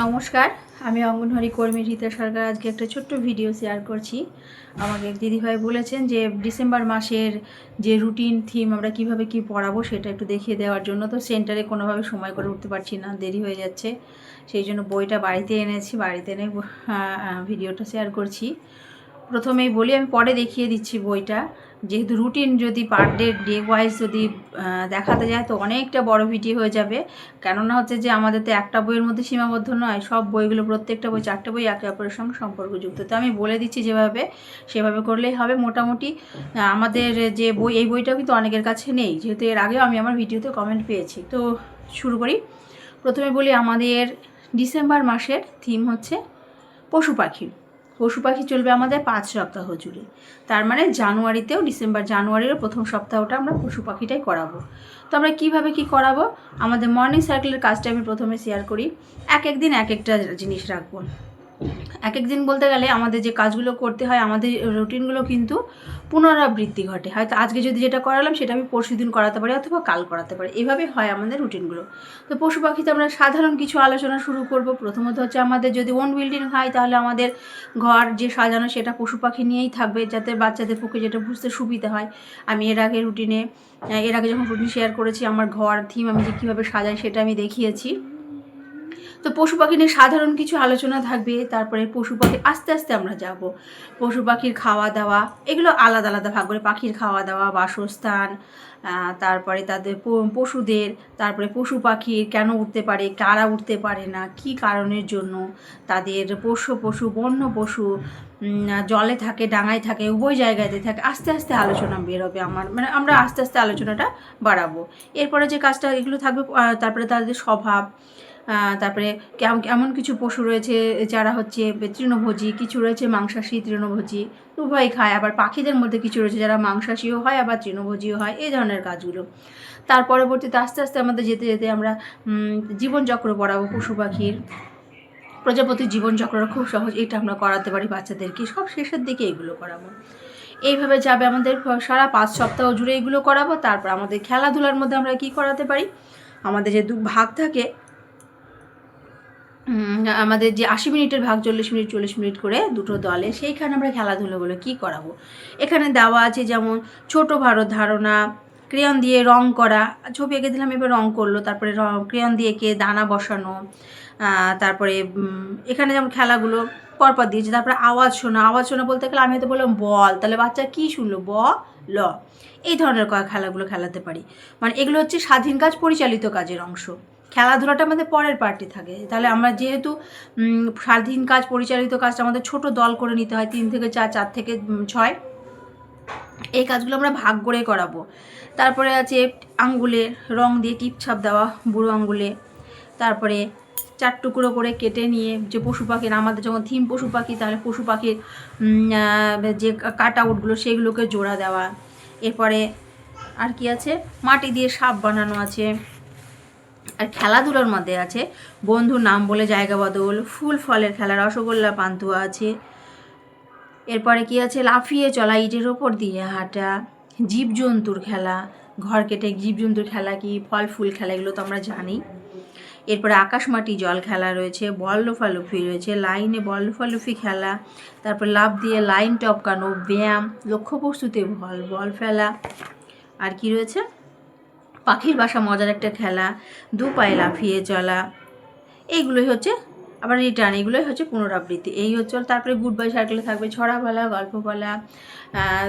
নমস্কার, আমি অঙ্গনওয়াড়ি কর্মী রীতা সরকার। আজকে একটা ছোট্ট ভিডিও শেয়ার করছি। আমাকে দিদিভাই বলেছেন যে, ডিসেম্বর মাসের যে রুটিন থিম আমরা কীভাবে কি পড়াবো সেটা একটু দেখিয়ে দেওয়ার জন্য তো সেন্টারে কোনোভাবে সময় করে উঠতে পারছি না, দেরি হয়ে যাচ্ছে। সেই জন্য বইটা বাড়িতে এনেছি, বাড়িতে এনে ভিডিওটা শেয়ার করছি। প্রথমেই বলি, আমি পরে দেখিয়ে দিচ্ছি বইটা। যেহেতু রুটিন যদি পার ডে ডে ওয়াইজ যদি দেখাতে যায় তো অনেকটা বড় ভিডিও হয়ে যাবে। কেননা হচ্ছে যে আমাদের তো একটা বইয়ের মধ্যে সীমাবদ্ধ নয়, সব বইগুলো প্রত্যেকটা বই, চারটে বই একে অপরের সঙ্গে সম্পর্কযুক্ত। তো আমি বলে দিচ্ছি যেভাবে, সেভাবে করলেই হবে। মোটামুটি আমাদের যে বই, এই বইটা কিন্তু অনেকের কাছে নেই। যেহেতু এর আগেও আমি আমার ভিডিওতে কমেন্ট পেয়েছি। তো শুরু করি। প্রথমে বলি আমাদের ডিসেম্বর মাসের থিম হচ্ছে পশু পাখি। পশু পাখি চলবে আমাদের পাঁচ সপ্তাহ জুড়ে। তার মানে জানুয়ারিতেও ডিসেম্বর জানুয়ারিরও প্রথম সপ্তাহটা আমরা পশু পাখিটাই করাবো। তো আমরা কীভাবে কি করাবো? আমাদের মর্নিং সাইকেলের কাজটা আমি প্রথমে শেয়ার করি। এক একদিন এক একটা জিনিস রাখব। এক এক দিন বলতে গেলে আমাদের যে কাজগুলো করতে হয়, আমাদের রুটিনগুলো কিন্তু পুনরাবৃত্তি ঘটে। হয়তো আজকে যদি যেটা করালাম, সেটা আমি পরশু দিন করাতে পারি অথবা কাল করাতে পারি। এভাবে হয় আমাদের রুটিনগুলো। তো পশু পাখিতে আমরা সাধারণ কিছু আলোচনা শুরু করব। প্রথমত হচ্ছে আমাদের যদি ওন বিল্ডিং হয়, তাহলে আমাদের ঘর যে সাজানো, সেটা পশু পাখি নিয়েই থাকবে, যাতে বাচ্চাদের পক্ষে যেটা বুঝতে সুবিধা হয়। আমি এর আগে রুটিনে এর আগে যখন রুটিন শেয়ার করেছি, আমার ঘর থিম আমি যে কীভাবে সাজাই, সেটা আমি দেখিয়েছি। তো পশু পাখি নিয়ে সাধারণ কিছু আলোচনা থাকবে, তারপরে পশু পাখি আস্তে আস্তে আমরা যাব। পশু পাখির খাওয়া দাওয়া, এগুলো আলাদা আলাদা ভাগ করে, পাখির খাওয়া দাওয়া, বাসস্থান তারপরে তাদের পশুদের, তারপরে পশু পাখির কেন উঠতে পারে, কারা উঠতে পারে না, কি কারণের জন্য, তাদের পোষ্য পশু, বন্য পশু জলে থাকে, ডাঙায় থাকে, উভয় জায়গাতে থাকে, আস্তে আস্তে আলোচনা বেরোবে আমার মানে আমরা আস্তে আস্তে আলোচনাটা বাড়াবো। এরপরে যে কাজটা এগুলো থাকবে তারপরে তাদের স্বভাব তারপরে এমন কিছু পশু রয়েছে, যারা হচ্ছে তৃণভোজী, কিছু রয়েছে মাংসাশী, তৃণভোজী উভয় খায়। আবার পাখিদের মধ্যে কিছু রয়েছে যারা মাংসাশীও হয়, আবার তৃণভোজীও হয়, এই ধরনের কাজগুলো। তার পরবর্তীতে আস্তে আস্তে আমাদের যেতে যেতে আমরা জীবনচক্র পড়াবো পশু পাখির। প্রজাপতির জীবনচক্রটা খুব সহজ, এটা আমরা করাতে পারি বাচ্চাদেরকে। সব শেষের দিকে এগুলো করাবো। এইভাবে যাবে আমাদের সারা পাঁচ সপ্তাহ জুড়ে এগুলো করাবো। তারপর আমাদের খেলাধুলার মধ্যে আমরা কি করাতে পারি? আমাদের যে দু, ভাগ থাকে আমাদের যে আশি মিনিটের ভাগ, চল্লিশ মিনিট চল্লিশ মিনিট করে দুটো দলে, সেইখানে আমরা খেলাধুলোগুলো কি করাবো? এখানে দেওয়া আছে যেমন ছোট ভারত ধারণা, ক্রেয়ন দিয়ে রং করা, ছবি এঁকে দিলাম, এবার রং করল, তারপরে রং, ক্রেয়ন দিয়ে এঁকে দানা বসানো তারপরে এখানে যেমন খেলাগুলো পরপর দিয়েছে, তারপরে আওয়াজ শোনা আওয়াজ শোনা বলতে গেলে আমি হয়তো বললাম বল, তাহলে বাচ্চা কী শুনলো? ব ল এই ধরনের ক- খেলাগুলো খেলাতে পারি। মানে এগুলো হচ্ছে স্বাধীন কাজ, পরিচালিত কাজের অংশ। খেলাধুলাটা আমাদের পরের পার্টি থাকে। তাহলে আমরা যেহেতু স্বাধীন কাজ, পরিচালিত কাজটা আমাদের ছোট দল করে নিতে হয়, তিন থেকে চার চার থেকে ছয়। এই কাজগুলো আমরা ভাগ করে করাবো। তারপরে আছে আঙ্গুলে রং দিয়ে টিপছাপ দেওয়া, বুড়ো আঙ্গুলে। তারপরে চার টুকরো করে কেটে নিয়ে যে পশু পাখির আমাদের যখন থিম পশু পাখি, তাহলে পশু পাখির যে কাট আউটগুলো সেগুলোকে জোড়া দেওয়া। এরপরে আর কি আছে? মাটি দিয়ে সাপ বানানো আছে। আর খেলাধুলার মধ্যে আছে। বন্ধুর নাম বলে জায়গা বদল, ফুল ফলের খেলা, রসগোল্লা, পান্তুয়া আছে। এরপরে কি আছে? লাফিয়ে চলা, ইটের ওপর দিয়ে হাঁটা, জীবজন্তুর খেলা, ঘর কেটে জীবজন্তুর খেলা কি? ফল, ফুল খেলা, এগুলো তো আমরা জানি। এরপরে আকাশ মাটি জল খেলা রয়েছে বল লোফালুফি রয়েছে, লাইনে বল লোফালুফি খেলা, তারপর লাভ দিয়ে লাইন টপকানো, ব্যায়াম, লক্ষ্যবস্তুতে বল বল ফেলা, আর কি রয়েছে? পাখির বাসা মজার একটা খেলা, দু পায়ে লাফিয়ে চলা। এইগুলোই হচ্ছে, আবার রিটার্ন এগুলোই হচ্ছে পুনরাবৃত্তি। এই হচ্ছে তারপরে গুড বাই সার্কেলে থাকবে ছড়া বলা, গল্প বলা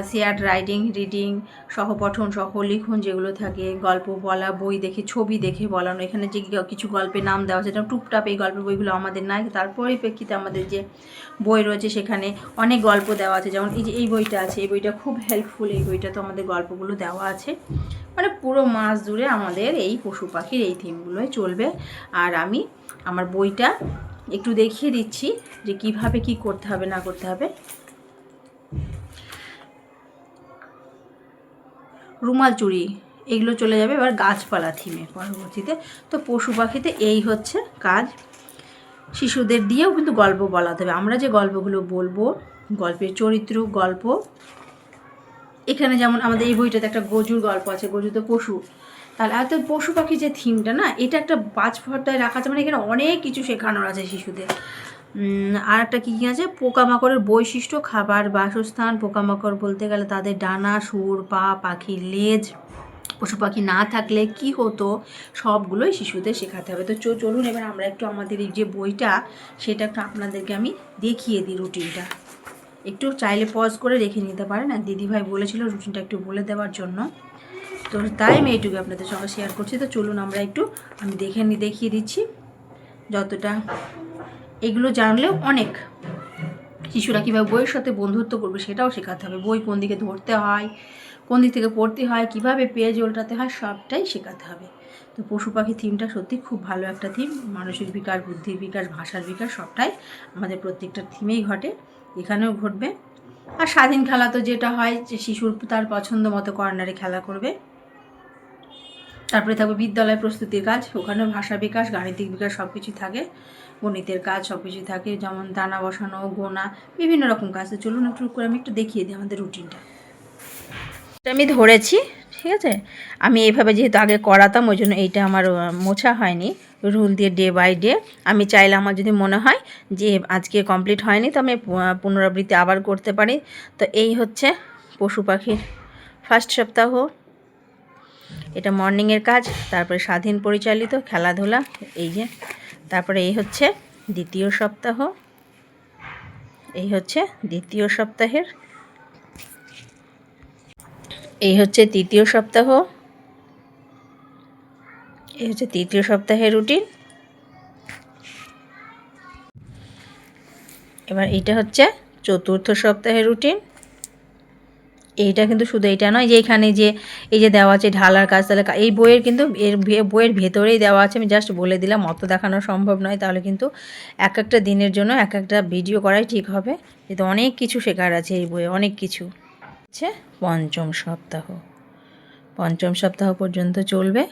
শেয়ার রাইডিং রিডিং, সহপঠন সহ সহলিখন যেগুলো থাকে, গল্প বলা, বই দেখে, ছবি দেখে বলানো। এখানে যে কিছু গল্পের নাম দেওয়া আছে, যেমন টুপটাপ, এই গল্পের বইগুলো আমাদের নাই। তার পরিপ্রেক্ষিতে আমাদের যে বই রয়েছে, সেখানে অনেক গল্প দেওয়া আছে। যেমন এই যে, এই বইটা আছে, এই বইটা খুব হেল্পফুল এই বইটা তো আমাদের গল্পগুলো দেওয়া আছে। মানে পুরো মাস জুড়ে আমাদের এই পশু পাখির এই থিমগুলোই চলবে। আর আমি আমার বইটা একটু দেখিয়ে দিচ্ছি যে কীভাবে কি করতে হবে, না করতে হবে। রুমাল চুরি, এগুলো চলে যাবে এবার গাছপালা থিমে পরবর্তীতে। তো পশু পাখিতে এই হচ্ছে কাজ। শিশুদের দিয়েও কিন্তু গল্প বলাতে হবে। আমরা যে গল্পগুলো বলব, গল্পের চরিত্র, গল্প এখানে যেমন আমাদের এই বইটাতে একটা গজুর গল্প আছে, গজু তো পশু। তাহলে এত পশু পাখি যে থিমটা না, এটা একটা বাজ ফর্দায় রাখা আছে মানে এখানে অনেক কিছু শেখানোর আছে শিশুদের। আর একটা কী কী আছে? পোকামাকড়ের বৈশিষ্ট্য, খাবার, বাসস্থান, পোকামাকড় বলতে গেলে তাদের ডানা, সুর, পা, পাখির লেজ, পশু পাখি না থাকলে কি হতো, সবগুলোই শিশুদের শেখাতে হবে। তো চলুন এবার আমরা একটু আমাদের এই যে বইটা, সেটা একটু আপনাদেরকে আমি দেখিয়ে দিই রুটিনটা একটু চাইলে পজ করে রেখে নিতে পারেন। আর দিদিভাই বলেছিল রুটিনটা একটু বলে দেওয়ার জন্য। তো তাই আমি এইটুকু আপনাদের সঙ্গে শেয়ার করছি। তো চলুন আমরা একটু, আমি দেখে নি, দেখিয়ে দিচ্ছি। যতটা এগুলো জানলেও অনেক শিশুরা কীভাবে বইয়ের সাথে বন্ধুত্ব করবে সেটাও শেখাতে হবে। বই কোন দিকে ধরতে হয়, কোন দিক থেকে পড়তে হয়, কীভাবে পেজ উল্টাতে হয় সবটাই শেখাতে হবে। তো পশু পাখি থিমটা সত্যি খুব ভালো একটা থিম মানসিক বিকাশ বুদ্ধির বিকাশ ভাষার বিকাশ সবটাই আমাদের প্রত্যেকটা থিমেই ঘটে। এখানেও ঘটবে। আর স্বাধীন খেলা তো যেটা হয় যে শিশুর তার পছন্দ মতো কর্নারে খেলা করবে। তারপরে থাকবে বিদ্যালয় প্রস্তুতির কাজ, ওখানেও ভাষা বিকাশ, গাণিতিক বিকাশ সব কিছুই থাকে, গণিতের কাজ সব কিছুই থাকে, যেমন দানা বসানো, গোনা, বিভিন্ন রকম কাজ। তো চলুন একটু করে আমি একটু দেখিয়ে দিই আমাদের রুটিনটা আমি ধরেছি ঠিক আছে? আমি এইভাবে যেহেতু আগে করাতাম ওই জন্য এইটা আমার মোছা হয়নি। রুল দিয়ে ডে বাই ডে আমি চাইলে আমার যদি মনে হয় যে আজকে কমপ্লিট হয়নি, তো আমি পুনরাবৃত্তি আবার করতে পারি। তো এই হচ্ছে পশু পাখির ফার্স্ট সপ্তাহ। এটা মর্নিংয়ের কাজ, তারপরে স্বাধীন পরিচালিত, খেলাধুলা, এই যে। তারপরে এই হচ্ছে দ্বিতীয় সপ্তাহ। এই হচ্ছে দ্বিতীয় সপ্তাহের এই হচ্ছে তৃতীয় সপ্তাহ। এই হচ্ছে তৃতীয় সপ্তাহের রুটিন। এবার এইটা হচ্ছে চতুর্থ সপ্তাহের রুটিন। এইটা কিন্তু শুধু এটা নয় যে এখানে যে এই যে দেওয়া আছে ঢালার কাজ, তাহলে এই বইয়ের কিন্তু এর বইয়ের ভেতরেই দেওয়া আছে। আমি জাস্ট বলে দিলাম, অত দেখানো সম্ভব নয়। তাহলে কিন্তু এক একটা দিনের জন্য এক একটা ভিডিও করাই ঠিক হবে। কিন্তু অনেক কিছু শেখার আছে এই বইয়ে, অনেক কিছু। হচ্ছে পঞ্চম সপ্তাহ। পঞ্চম সপ্তাহ পর্যন্ত চলবে।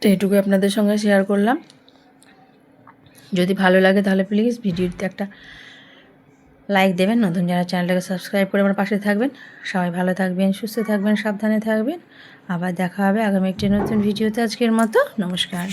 তো এটুকু আপনাদের সঙ্গে শেয়ার করলাম। যদি ভালো লাগে তাহলে প্লিজ ভিডিওতে একটা লাইক দেবেন। নতুন যারা চ্যানেলটাকে সাবস্ক্রাইব করে আমার পাশে থাকবেন। সবাই ভালো থাকবেন, সুস্থ থাকবেন, সাবধানে থাকবেন। আবার দেখা হবে আগামী একটি নতুন ভিডিওতে আজকের মতো। নমস্কার।